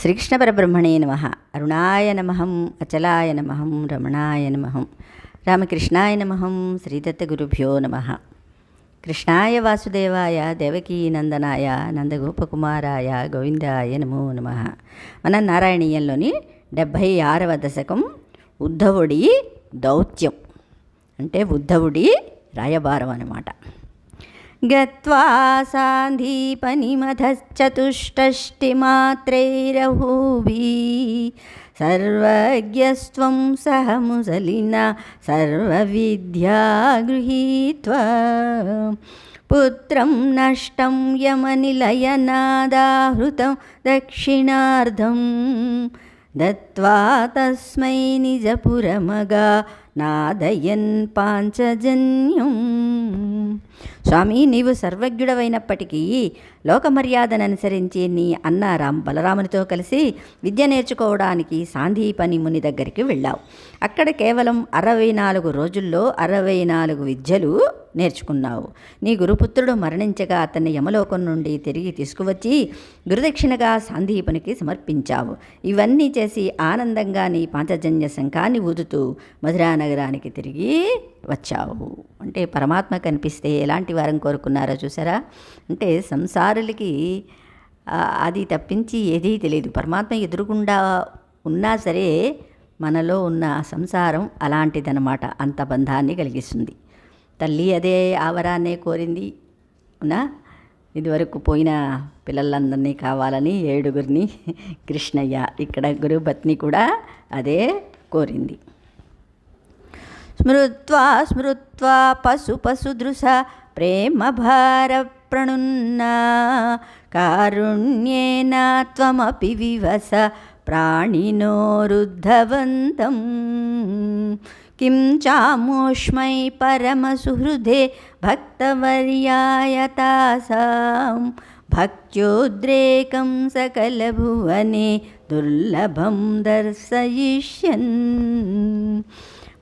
శ్రీకృష్ణ పరబ్రహ్మణే నమ. అరుణాయ నమహం అచలాయ నమహం రమణాయ నమహం రామకృష్ణాయ నమహం శ్రీదత్తగురుభ్యో నమ. కృష్ణాయ వాసుదేవాయ దేవకీ నందనాయ నందగోపకుమారాయ గోవిందాయ నమో నమ. మన నారాయణీయంలోని డెబ్భై ఆరవ దశకం ఉద్ధవుడి దౌత్యం. అంటే ఉద్ధవుడి రాయబారం అన్నమాట. గత్వా సాంధీపనిమధశ్చతుష్టష్టిమాత్రైరహూభీ సర్వజ్ఞస్త్వం సహ ముసలిన సర్వవిద్యా గృహీత్వా పుత్రం నష్టం యమనిలయనాదాహృతం దక్షిణార్ధం దత్వా తస్మై నిజపురమగా నాదయన్ పాంచజన్యం స్వామి నీవు సర్వజ్ఞుడవైనప్పటికీ లోకమర్యాదను అనుసరించి నీ అన్న రామ్ బలరామునితో కలిసి విద్య నేర్చుకోవడానికి సాందీపని ముని దగ్గరికి వెళ్ళావు. అక్కడ కేవలం అరవై నాలుగు రోజుల్లో అరవై నాలుగు విద్యలు నేర్చుకున్నావు. నీ గురుపుత్రుడు మరణించగా అతన్ని యమలోకం నుండి తిరిగి తీసుకువచ్చి గురుదక్షిణగా సాందీపునికి సమర్పించావు. ఇవన్నీ చేసి ఆనందంగా నీ పాంచజన్య శంఖాన్ని ఊదుతూ మధురా నగరానికి తిరిగి వచ్చావు. అంటే పరమాత్మ కనిపిస్తే ఎలాంటి వారం కోరుకున్నారో చూసారా? అంటే సంసారులకి అది తప్పించి ఏదీ తెలియదు పరమాత్మ ఎదురుగుండా ఉన్నా సరే మనలో ఉన్న సంసారం అలాంటిదన్నమాట. అంత బంధాన్ని కలిగిస్తుంది. తల్లి అదే ఆవరాన్నే కోరింది. నా ఇదివరకు పోయిన పిల్లలందరినీ కావాలని ఏడుగురిని కృష్ణయ్య ఇక్కడ గురుభత్ని కూడా అదే కోరింది. స్మృత్వా స్మృత్వా పశు పశుదృశ ప్రేమ భార ప్రణున్నా కారుణ్యేన త్వమపి వివస प्राणिनोरुद्धवन्तं। किं चामोष्मै परमसुहृदे भक्तवर्यायतासां। भक्त्योद्रेकं सकलभुवने दुर्लभं दर्शयिष्यन्।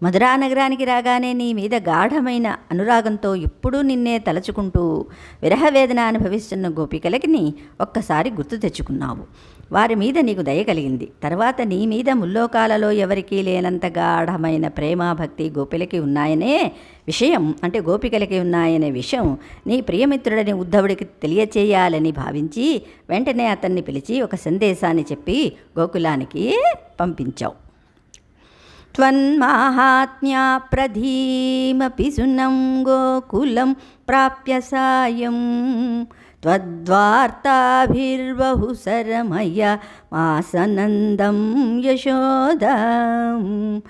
మధురా నగరానికి రాగానే నీ మీద గాఢమైన అనురాగంతో ఎప్పుడూ నిన్నే తలచుకుంటూ విరహవేదన అనుభవిస్తున్న గోపికలకి నీ ఒక్కసారి గుర్తు తెచ్చుకున్నావు. వారి మీద నీకు దయ కలిగింది. తర్వాత నీ మీద ముల్లోకాలలో ఎవరికీ లేనంత గాఢమైన ప్రేమాభక్తి గోపిలకి ఉన్నాయనే విషయం అంటే గోపికలకి ఉన్నాయనే విషయం నీ ప్రియమిత్రుడని ఉద్ధవుడికి తెలియచేయాలని భావించి వెంటనే అతన్ని పిలిచి ఒక సందేశాన్ని చెప్పి గోకులానికి పంపించావు. त्वन्माहात्म्या प्रधीमपि सुनं गोकुलं प्राप्य सायं। त्वद्वार्ताभिर्बहुसरमय मासनन्दं यशोदाम्।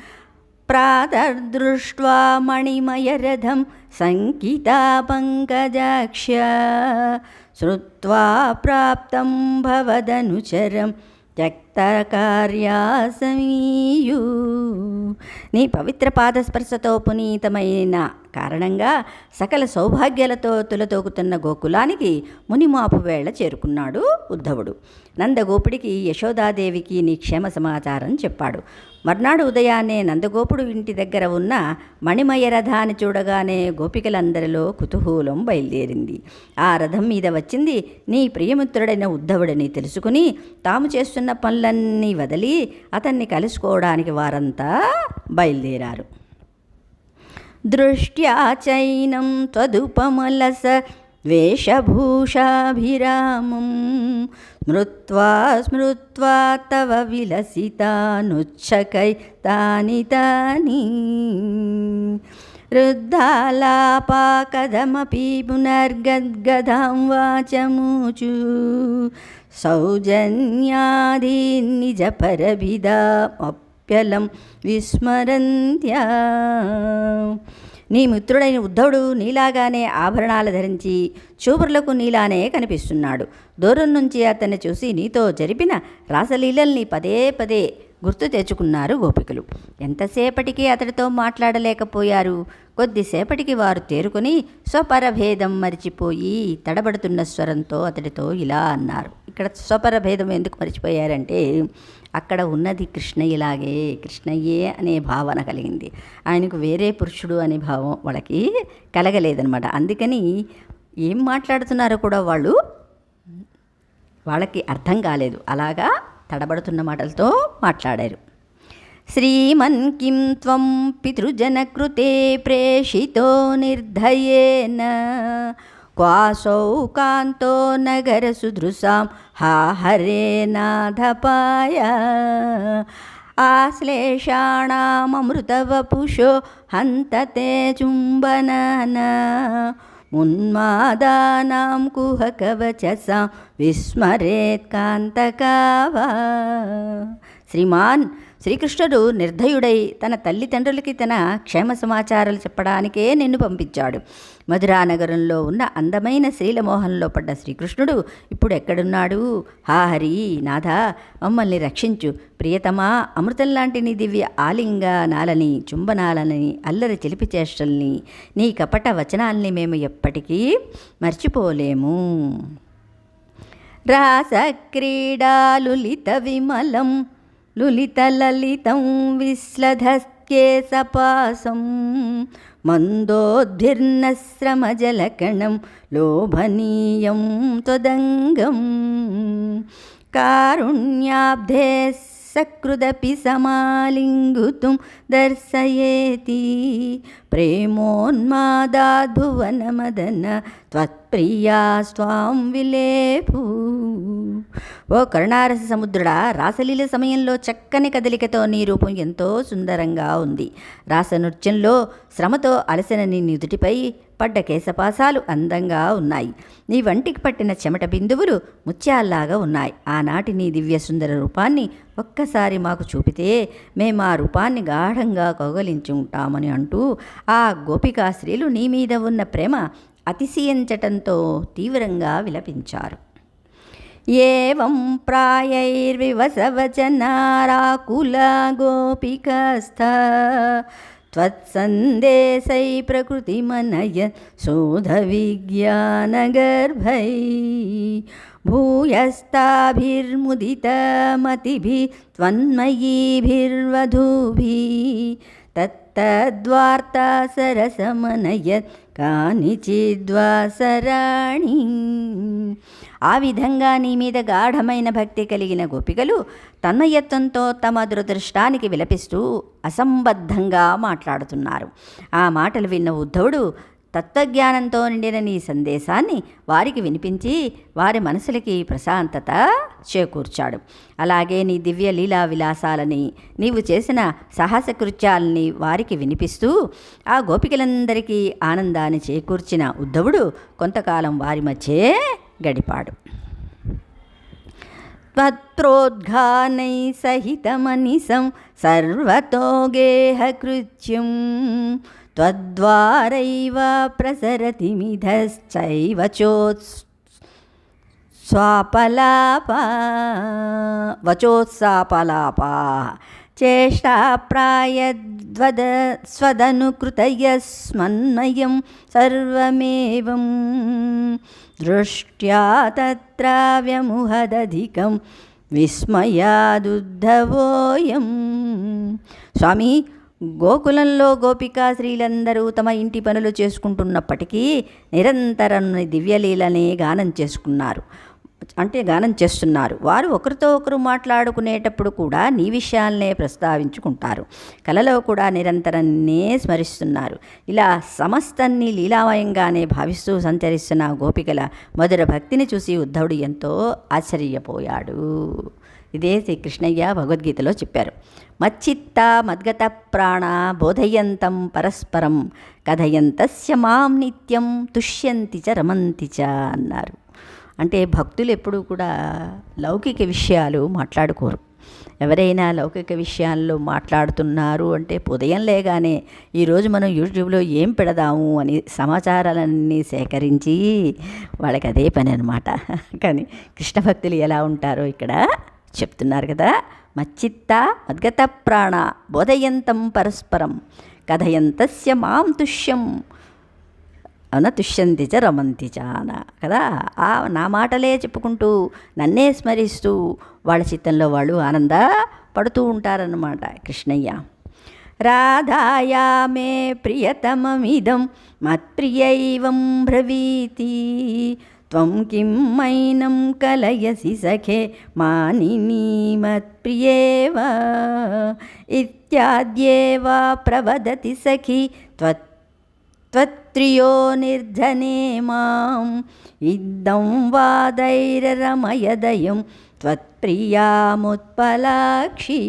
प्रातर्दृष्ट्वा मणिमयरथं सङ्किता पङ्कजाक्ष श्रुत्वा प्राप्तं भवदनुचरं త్యక్తకార్యాసమీయు నీ పవిత్ర పాదస్పర్శతో పునీతమైన కారణంగా సకల సౌభాగ్యాలతో తులతోగుతున్న గోకులానికి మునిమాపు వేళ చేరుకున్నాడు ఉద్ధవుడు. నందగోపుడికి యశోదాదేవికి నీ క్షేమ సమాచారం చెప్పాడు. మర్నాడు ఉదయాన్నే నందగోపుడు ఇంటి దగ్గర ఉన్న మణిమయ రథాన్ని చూడగానే గోపికలందరిలో కుతూహూలం బయలుదేరింది. ఆ రథం మీద వచ్చింది నీ ప్రియమిత్రుడైన ఉద్ధవుడని తెలుసుకుని తాము చేస్తున్న పనులన్నీ వదిలి అతన్ని కలుసుకోవడానికి వారంతా బయలుదేరారు. దృష్ట్యా చైనం త్వదుపమలస वेषभूषाभिरामं स्मृत्वा स्मृत्वा तव विलसितानुच्छकै तानि। तानि रुद्धालापाकदमपि पुनर्गद्गदां वाचमुचु। सौजन्यादीन्निजपरभिदाप्यलं विस्मरन्त्या। నీ మిత్రుడైన ఉద్ధవుడు నీలాగానే ఆభరణాలు ధరించి చూపురులకు నీలానే కనిపిస్తున్నాడు. దూరం నుంచి అతన్ని చూసి నీతో జరిపిన రాసలీలల్ని పదే పదే గుర్తు తెచ్చుకున్నారు గోపికలు. ఎంతసేపటికి అతడితో మాట్లాడలేకపోయారు? కొద్దిసేపటికి వారు తేరుకొని స్వపరభేదం మరిచిపోయి తడబడుతున్న స్వరంతో అతడితో ఇలా అన్నారు. ఇక్కడ స్వపరభేదం ఎందుకు మరిచిపోయారంటే అక్కడ ఉన్నది కృష్ణయ్యలాగే కృష్ణయ్యే అనే భావన కలిగింది. ఆయనకు వేరే పురుషుడు అనే భావం వాళ్ళకి కలగలేదనమాట అందుకని ఏం మాట్లాడుతున్నారో కూడా వాళ్ళు వాళ్ళకి అర్థం కాలేదు. అలాగా తడబడుతున్న మాటలతో మాట్లాడారు. శ్రీమన్ కిం త్వం పితృజనకృతే ప్రేషితో నిర్ధయేన క్వాసౌ కాంతో నగర సుదృశాం. హా హరే నాథపాయ. ఆశ్లేషాణమృతవపుషో హంతతే చుంబనన ఉన్మాదానాం కుహకవచసాం. విస్మరేత్ కాంతకావా శ్రీమాన్ శ్రీకృష్ణుడు నిర్ధయుడై తన తల్లిదండ్రులకి తన క్షేమ సమాచారాలు చెప్పడానికే నిన్ను పంపించాడు. మధురా నగరంలో ఉన్న అందమైన శ్రీలమోహంలో పడ్డ శ్రీకృష్ణుడు ఇప్పుడు ఎక్కడున్నాడు? హా హరి నాథ మమ్మల్ని రక్షించు. ప్రియతమా అమృతం లాంటి నీ దివ్య ఆలింగనాలని చుంబనాలని అల్లరి చిలిపి చేష్టల్ని నీ కపట వచనాల్ని మేము ఎప్పటికీ మర్చిపోలేము. రాసక్రీడాలులిత విమలం లులితలలితం విశ్లధస్కేసపాసం మందోద్భిర్నశ్రమజలకణం లోభనీయం త్వదంగం కారుణ్యాబ్ధే సకృదపి సమాలింగుతుం దర్శయేతి ప్రేమోన్మాదాద్భువనమదన త్వత్ప్రియా స్వాం విలేపు ఓ కరుణారస సముద్రుడా రాసలీల సమయంలో చక్కని కదలికతో నీ రూపం ఎంతో సుందరంగా ఉంది. రాస నృత్యంలో శ్రమతో అలసిన నీ నుదుటిపై పడ్డ కేశపాసాలు అందంగా ఉన్నాయి. నీ వంటికి పట్టిన చెమట బిందువులు ముత్యాల్లాగా ఉన్నాయి. ఆనాటి నీ దివ్య సుందర రూపాన్ని ఒక్కసారి మాకు చూపితే మేము ఆ రూపాన్ని గాఢంగా కౌగలించి ఉంటామని అంటూ ఆ గోపికా స్త్రీలు నీ మీద ఉన్న ప్రేమ అతిశయించటంతో తీవ్రంగా విలపించారు. एवं प्रायैर्विवसवचनाराकुलगोपिकस्थ। त्वत्सन्देशै प्रकृतिमनय शोधविज्ञानगर्भै। भूयस्ताभिर्मुदितमतिभिः त्वन्मयीभिर्वधूभिः। तत् తద్వార్తా సరసమనయత్ కానిచిద్వాసరాణి. ఆ విధంగా నీ మీద గాఢమైన భక్తి కలిగిన గోపికలు తన్నయత్వంతో తమ దురదృష్టానికి విలపిస్తూ అసంబద్ధంగా మాట్లాడుతున్నారు. ఆ మాటలు విన్న ఉద్ధవుడు తత్వజ్ఞానంతో నిండిన నీ సందేశాన్ని వారికి వినిపించి వారి మనసులకి ప్రశాంతత చేకూర్చాడు అలాగే నీ దివ్య లీలా విలాసాలని నీవు చేసిన సాహస కృత్యాలని వారికి వినిపిస్తూ ఆ గోపికలందరికీ ఆనందాన్ని చేకూర్చిన ఉద్ధవుడు కొంతకాలం వారి మధ్యే గడిపాడు त्वत्रोद्घानै सहितमनिसं सर्वतो गेहकृत्यं त्वद्वारैव प्रसरतिमिधश्चैव चोत् स्वापलापा वचोत्सापलापाः चेष्टाप्रायद्वद स्वदनुकृतयस्मन्मयं सर्वमेवं दृष्ट्या तत्र व्यमुहदधिकं विस्मयादुद्धवोऽयं स्वामी గోకులంలో గోపికా స్త్రీలందరూ తమ ఇంటి పనులు చేసుకుంటున్నప్పటికీ నిరంతరం దివ్యలీలనే గానం చేసుకున్నారు. అంటే గానం చేస్తున్నారు. వారు ఒకరితో ఒకరు మాట్లాడుకునేటప్పుడు కూడా నీ విషయాలనే ప్రస్తావించుకుంటారు. కలలో కూడా నిరంతరాన్నే స్మరిస్తున్నారు. ఇలా సమస్తాన్ని లీలామయంగానే భావిస్తూ సంచరిస్తున్న గోపికల మధుర భక్తిని చూసి ఉద్ధవుడు ఎంతో ఆశ్చర్యపోయాడు. ఇదే శ్రీకృష్ణయ్య భగవద్గీతలో చెప్పారు. మచ్చిత్త మద్గత ప్రాణ బోధయంతం పరస్పరం కథయంతస్య మాం నిత్యం తుష్యంతి చ రమంతి చ అన్నారు. అంటే భక్తులు ఎప్పుడూ కూడా లౌకిక విషయాలు మాట్లాడుకోరు. ఎవరైనా లౌకిక విషయాల్లో మాట్లాడుతున్నారు అంటే ఉదయం లేగానే ఈరోజు మనం యూట్యూబ్లో ఏం పెడదాము అని సమాచారాలన్నీ సేకరించి వాళ్ళకి అదే పని అనమాట కానీ కృష్ణ భక్తులు ఎలా ఉంటారో ఇక్కడ చెప్తున్నారు కదా. మచ్చిత్త మద్గత ప్రాణ బోధయంతం పరస్పరం కథయంతస్య మాం తుష్యం అవున తుష్యంతి చ రమంతి చ అన కదా. ఆ నా మాటలే చెప్పుకుంటూ నన్నే స్మరిస్తూ వాళ్ళ చిత్తంలో వాళ్ళు ఆనంద పడుతూ ఉంటారన్నమాట కృష్ణయ్య. రాధాయా మే ప్రియతమమిదం మత్ప్రియైవం బ్రవీతి. త్వం కిం మైనం కలయసి సఖే మానినీ మత్ప్రియేవ ఇత్యాద్యేవా ప్రవదతి సఖి త్వత్ त्वत्प्रियो निर्धने माम् इदं వాదైరరమయదయం త్వత్ప్రియాముత్పలాక్షి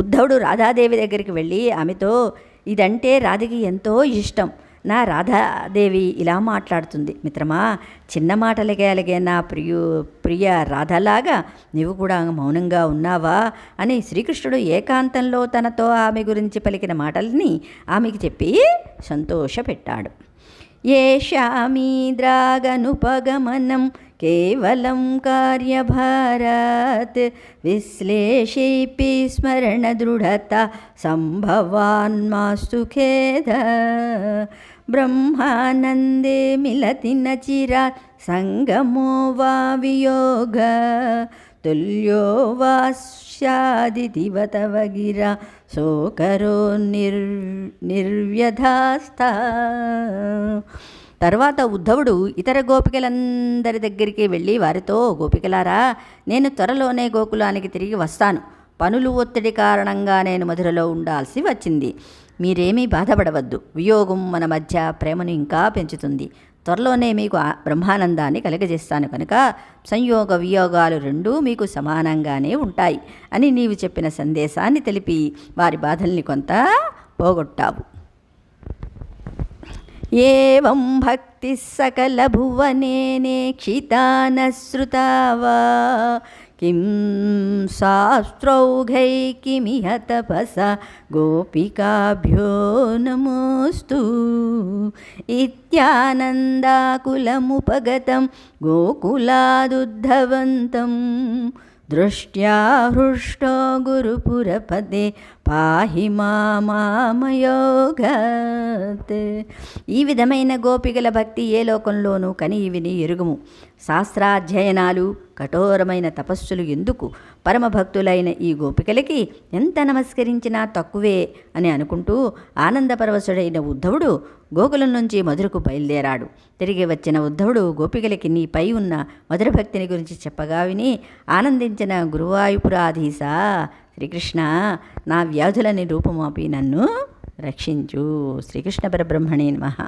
ఉద్ధవుడు రాధాదేవి దగ్గరికి వెళ్ళి ఆమెతో ఇదంటే రాధకి ఎంతో ఇష్టం నా రాధాదేవి ఇలా మాట్లాడుతుంది. మిత్రమా చిన్న మాటలకే అలాగే నా ప్రియు ప్రియ రాధలాగా నీవు కూడా మౌనంగా ఉన్నావా? అని శ్రీకృష్ణుడు ఏకాంతంలో తనతో ఆమె గురించి పలికిన మాటల్ని ఆమెకి చెప్పి సంతోషపెట్టాడు. ఏషామీద్రాగనుపగమనం కేవలం కార్యభారాత్ విశ్లేషేపి స్మరణదృఢత సంభవాన్ మాస్తు ఖేద బ్రహ్మానందే మిలతి నచిరా సంగమో వా వియోగ తుల్యో వా స్యాదితివ తవ గిరా సోకరో నిర్ నిర్వ్యధాస్థ తర్వాత ఉద్ధవుడు ఇతర గోపికలందరి దగ్గరికి వెళ్ళి వారితో గోపికలారా నేను త్వరలోనే గోకులానికి తిరిగి వస్తాను. పనులు ఒత్తిడి కారణంగా నేను మధురలో ఉండాల్సి వచ్చింది. మీరేమీ బాధపడవద్దు. వియోగం మన మధ్య ప్రేమను ఇంకా పెంచుతుంది. త్వరలోనే మీకు బ్రహ్మానందాన్ని కలుగజేస్తాను కనుక సంయోగ వియోగాలు రెండూ మీకు సమానంగానే ఉంటాయి అని నీవు చెప్పిన సందేశాన్ని తెలిపి వారి బాధల్ని కొంత పోగొట్టావు. ఏం భక్తి సకల భువనేనేక్షితా నశ్రుతా వా కిం శాస్త్రౌఘై కిమిహ తపస? గోపికాభ్యో నమోస్తు. ఇత్యానందాకులముపగతం గోకులాదుద్ధవంతం. దృష్ట్యా హృష్టో గురుపురపదే పాహి మామయోగత్ ఈ విధమైన గోపికల భక్తి ఏ లోకంలోనూ కని ఇవిని ఎరుగుము. శాస్త్రాధ్యయనాలు కఠోరమైన తపస్సులు ఎందుకు? పరమభక్తులైన ఈ గోపికలకి ఎంత నమస్కరించినా తక్కువే అని అనుకుంటూ ఆనందపరవశుడైన ఉద్ధవుడు గోకులం నుంచి మధురకు బయలుదేరాడు. తిరిగి వచ్చిన ఉద్ధవుడు గోపికలకి నీపై ఉన్న మధుర భక్తిని గురించి చెప్పగా విని ఆనందించిన గురువాయుపురాధీశ శ్రీకృష్ణ నా వ్యాధులని రూపమాపి నన్ను రక్షించు. శ్రీకృష్ణ పరబ్రహ్మణే నమః.